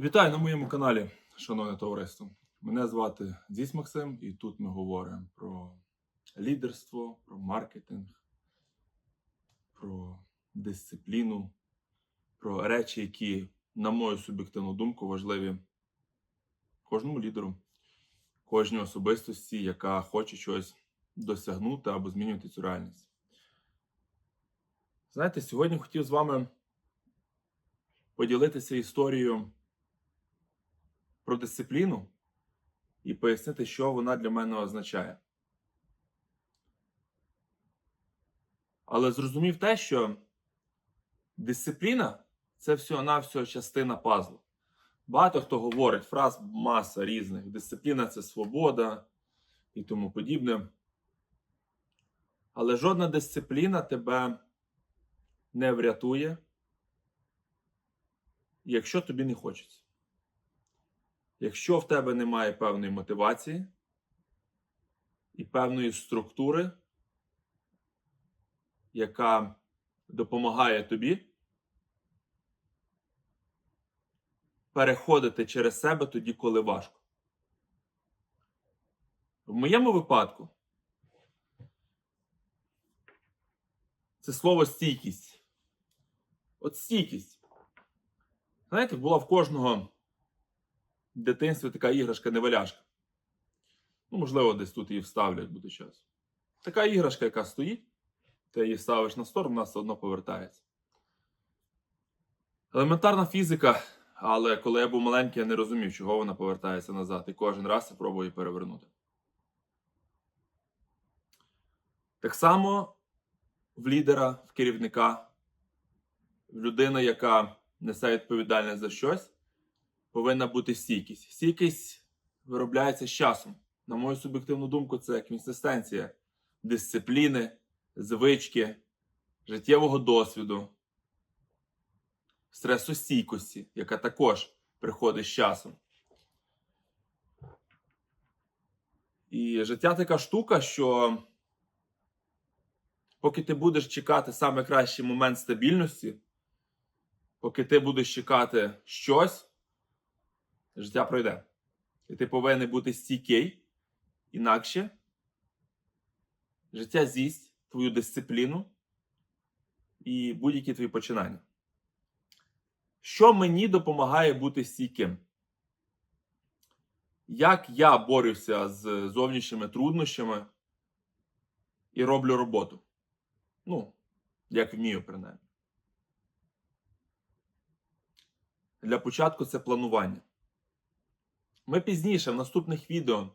Вітаю на моєму каналі, шановне товариство. Мене звати Зіс Максим, і тут ми говоримо про лідерство, про маркетинг, про дисципліну, про речі, які, на мою суб'єктивну думку, важливі кожному лідеру, кожній особистості, яка хоче щось досягнути або змінювати цю реальність. Знаєте, сьогодні хотів з вами поділитися історією про дисципліну і пояснити, що вона для мене означає. Але зрозумів те, що дисципліна це всього-навсього частина пазлу. Багато хто говорить, фраз маса різних. Дисципліна це свобода і тому подібне. Але жодна дисципліна тебе не врятує, якщо тобі не хочеться. Якщо в тебе немає певної мотивації і певної структури, яка допомагає тобі переходити через себе тоді, коли важко. В моєму випадку це слово стійкість. От стійкість. Знаєте, була в кожного дитинстві така іграшка неваляшка. Ну, можливо, десь тут її вставлять буде час. Така іграшка, яка стоїть, ти її ставиш на сторону, вона все одно повертається. Елементарна фізика, але коли я був маленький, я не розумів, чого вона повертається назад. І кожен раз я пробую її перевернути. Так само в лідера, в керівника, в людина, яка несе відповідальність за щось повинна бути стійкість. Стійкість виробляється з часом. На мою суб'єктивну думку, це консистенція дисципліни, звички, життєвого досвіду, стресостійкості, яка також приходить з часом. І життя така штука, що поки ти будеш чекати саме кращий момент стабільності, поки ти будеш чекати щось життя пройде. І ти повинен бути стійкий, інакше життя з'їсть твою дисципліну і будь-які твої починання. Що мені допомагає бути стійким? Як я борюся з зовнішніми труднощами і роблю роботу? Ну, як вмію, принаймні. Для початку це планування. Ми пізніше в наступних відео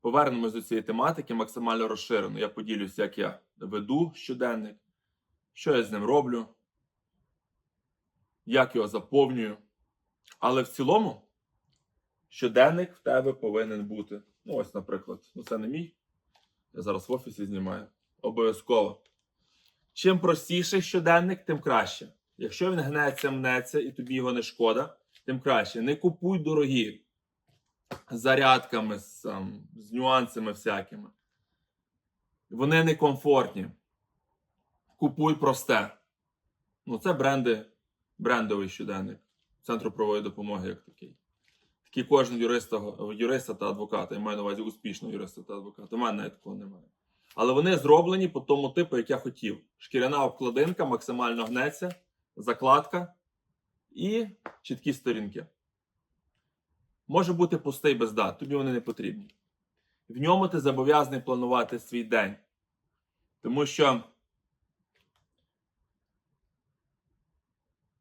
повернемось до цієї тематики максимально розширено. Я поділюсь, як я веду щоденник, що я з ним роблю, як його заповнюю. Але в цілому щоденник в тебе повинен бути. Ну, ось, наприклад, ну це не мій. Я зараз в офісі знімаю. Обов'язково. Чим простіший щоденник, тим краще. Якщо він гнеться, мнеться і тобі його не шкода, тим краще. Не купуй дорогі зарядками, з, там, з нюансами всякими. Вони некомфортні. Купуй просте. Ну, це бренди, брендовий щоденник Центру правової допомоги як такий. Такий кожен юриста, юриста та адвоката. Я маю на увазі успішного юриста та адвоката. У мене навіть такого немає. Але вони зроблені по тому типу, як я хотів. Шкіряна обкладинка максимально гнеться, закладка і чіткі сторінки може бути пустий без дат, тобі вони не потрібні. В ньому ти зобов'язаний планувати свій день. Тому що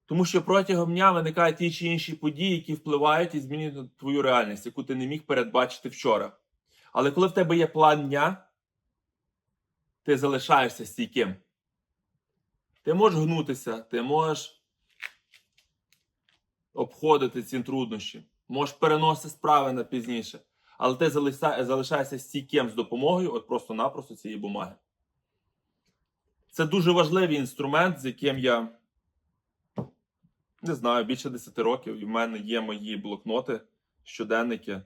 тому що протягом дня виникають ті чи інші події, які впливають і змінюють твою реальність, яку ти не міг передбачити вчора. Але коли в тебе є план дня, ти залишаєшся стійким. Ти можеш гнутися, ти можеш обходити ці труднощі можеш переносити справи на пізніше. Але ти залишаєшся стійким з допомогою от просто-напросто цієї бумаги. Це дуже важливий інструмент, з яким я не знаю, більше 10 років, і в мене є мої блокноти, щоденники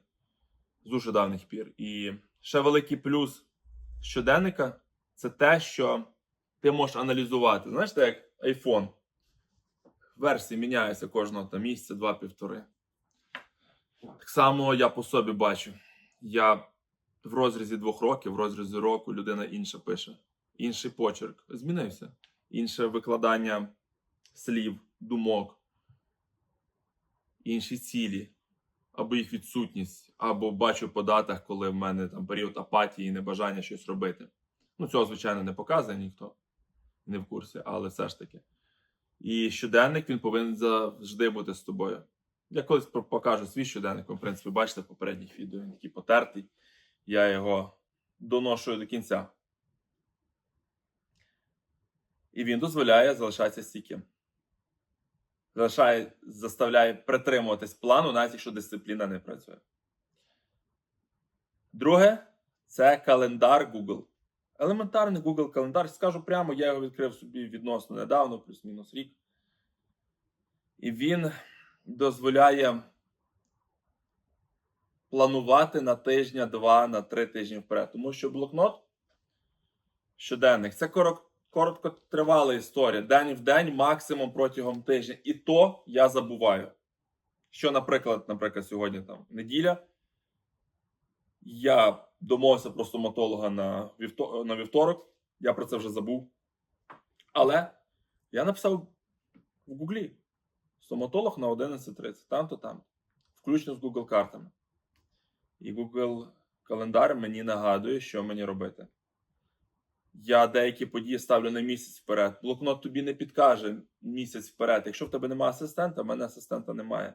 з дуже давніх пір. І ще великий плюс щоденника це те, що ти можеш аналізувати. Знаєте, як iPhone. Версії міняються кожного там місяця, два-півтори. Так само я по собі бачу. Я в розрізі двох років, в розрізі року людина інша пише. Інший почерк. Змінився. Інше викладання слів, думок, інші цілі, або їх відсутність, або бачу по датах, коли в мене там період апатії і небажання щось робити. Ну, цього, звичайно, не показує ніхто, не в курсі, але все ж таки. І щоденник він повинен завжди бути з тобою. Я колись покажу свій щоденник, ви, в принципі, бачите в попередніх відео, він такий потертий. Я його доношую до кінця. І він дозволяє залишатися стійким. Залишає, заставляє притримуватись плану, навіть якщо дисципліна не працює. Друге це календар Google. Елементарний Google календар. Скажу прямо, я його відкрив собі відносно недавно, плюс-мінус рік. І він дозволяє планувати на тижня, два, на три тижні вперед. Тому що блокнот щоденник це короткотривала історія. День в день, максимум протягом тижня. І то я забуваю. Що, наприклад, наприклад, сьогодні там неділя. Я домовився про стоматолога на, вівто... на вівторок. Я про це вже забув. Але я написав в Гуглі стоматолог на 11.30, там-то там, включно з Google картами. І Google календар мені нагадує, що мені робити. Я деякі події ставлю на місяць вперед. Блокнот тобі не підкаже місяць вперед. Якщо в тебе немає асистента, в мене асистента немає.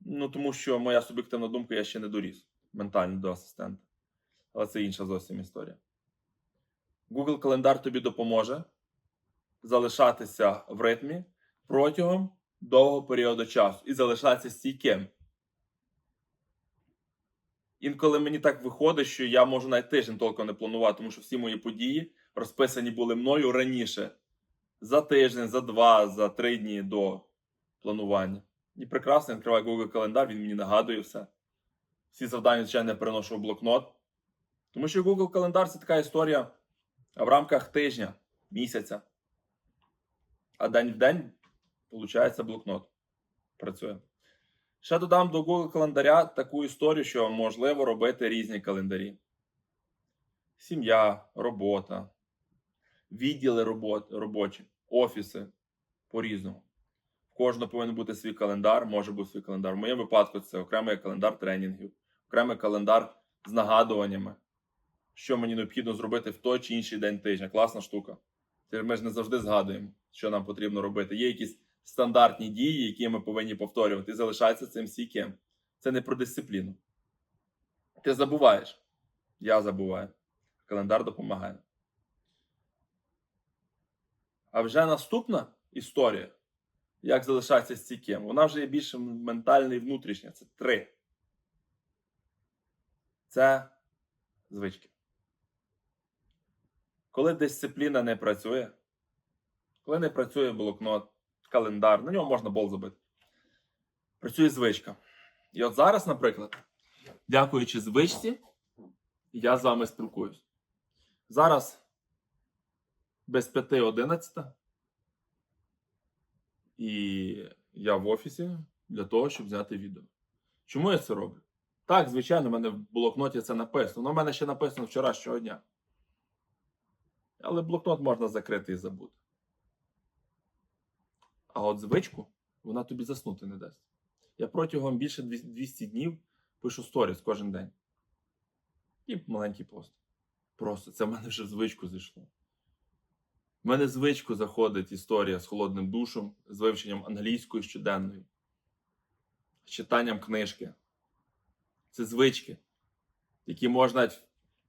Ну, тому що моя суб'єктивна думка, я ще не доріс ментально до асистента. Але це інша зовсім історія. Google календар тобі допоможе залишатися в ритмі протягом довгого періоду часу і залишатися стійким. Інколи мені так виходить, що я можу навіть тиждень толком не планувати, тому що всі мої події розписані були мною раніше. За тиждень, за два, за три дні до планування. І прекрасно відкриваю Google календар, він мені нагадує все. Всі завдання, звичайно, я переношу в блокнот. Тому що Google календар це така історія в рамках тижня, місяця. А день в день, виходить, блокнот працює. Ще додам до Google календаря таку історію, що можливо робити різні календарі: сім'я, робота, відділи робот, робочі, офіси по-різному. В кожного повинен бути свій календар, може бути свій календар. В моєму випадку це окремий календар тренінгів, окремий календар з нагадуваннями, що мені необхідно зробити в той чи інший день тижня. Класна штука. Ми ж не завжди згадуємо, що нам потрібно робити. Є якісь стандартні дії, які ми повинні повторювати, і залишається цим стійким. Це не про дисципліну. Ти забуваєш. Я забуваю. Календар допомагає. А вже наступна історія, як залишатися стійким, вона вже є більше ментальна і внутрішня. Це три. Це звички. Коли дисципліна не працює, коли не працює блокнот, календар, на нього можна бол забити. Працює звичка. І от зараз, наприклад, дякуючи звичці, я з вами спілкуюсь. Зараз без 5.11 і я в офісі для того, щоб взяти відео. Чому я це роблю? Так, звичайно, в мене в блокноті це написано. але в мене ще написано вчорашнього дня. Але блокнот можна закрити і забути. А от звичку вона тобі заснути не дасть. Я протягом більше 200 днів пишу сторіс кожен день. І маленький пост. Просто це в мене вже звичку зайшло. В мене звичку заходить історія з холодним душем, з вивченням англійської щоденної, з читанням книжки. Це звички, які можна навіть в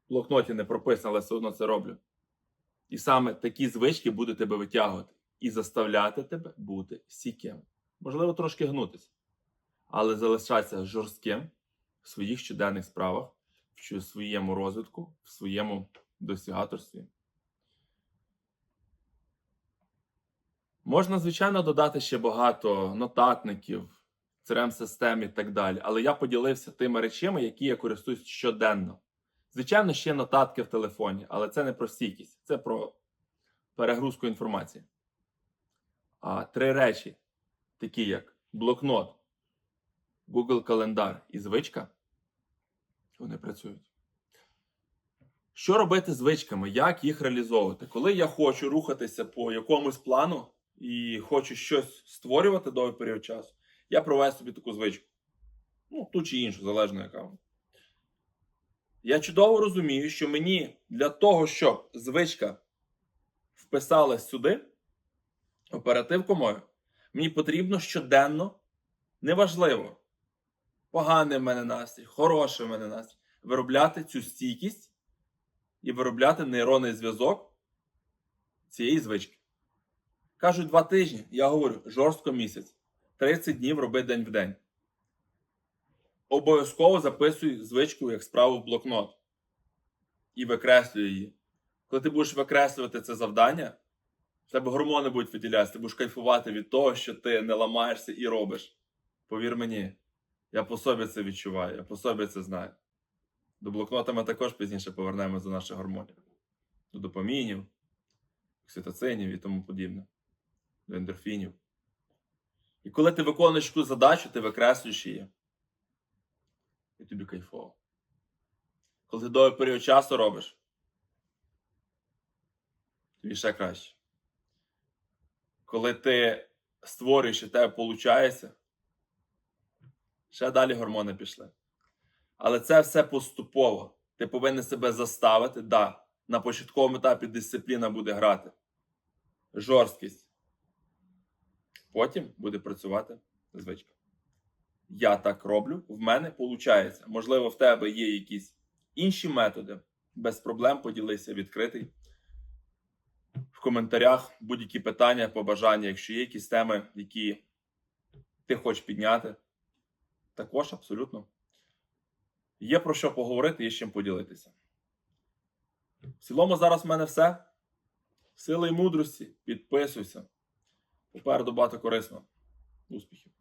блокноті не прописано, але все одно це роблю. І саме такі звички будуть тебе витягувати і заставляти тебе бути стійким. Можливо, трошки гнутися, але залишатися жорстким в своїх щоденних справах, в своєму розвитку, в своєму досягаторстві. Можна, звичайно, додати ще багато нотатників, crm систем і так далі. Але я поділився тими речами, які я користуюсь щоденно. Звичайно, ще нотатки в телефоні, але це не про стійкість, це про перегрузку інформації. А три речі, такі як блокнот, Google календар і звичка, вони працюють. Що робити звичками? Як їх реалізовувати? Коли я хочу рухатися по якомусь плану і хочу щось створювати довгий період часу, я проведу собі таку звичку. Ну, ту чи іншу, залежно яка. Я чудово розумію, що мені для того, щоб звичка вписалась сюди, оперативку мою, мені потрібно щоденно, неважливо, поганий в мене настрій, хороший в мене настрій, виробляти цю стійкість і виробляти нейронний зв'язок цієї звички. Кажуть, два тижні, я говорю, жорстко місяць. 30 днів роби день в день. Обов'язково записуй звичку як справу в блокнот і викреслюй її. Коли ти будеш викреслювати це завдання, в тебе гормони будуть виділятися, ти будеш кайфувати від того, що ти не ламаєшся і робиш. Повір мені, я по собі це відчуваю, я по собі це знаю. До блокнота ми також пізніше повернемось до наших гормонів, до допамінів, окситоцинів і тому подібне, до ендорфінів. І коли ти виконуєш ту задачу, ти викреслюєш її. І тобі кайфово. Коли ти довгий період часу робиш, тобі ще краще. Коли ти створюєш і тебе виходить, ще далі гормони пішли. Але це все поступово. Ти повинен себе заставити. Да, на початковому етапі дисципліна буде грати. Жорсткість. Потім буде працювати звичка. Я так роблю, в мене виходить. Можливо, в тебе є якісь інші методи. Без проблем поділися відкритий. Коментарях будь-які питання, побажання, якщо є якісь теми, які ти хочеш підняти. Також абсолютно. Є про що поговорити, є з чим поділитися. В цілому, зараз в мене все. Сили і мудрості. Підписуйся. Попереду багато корисно. Успіхів!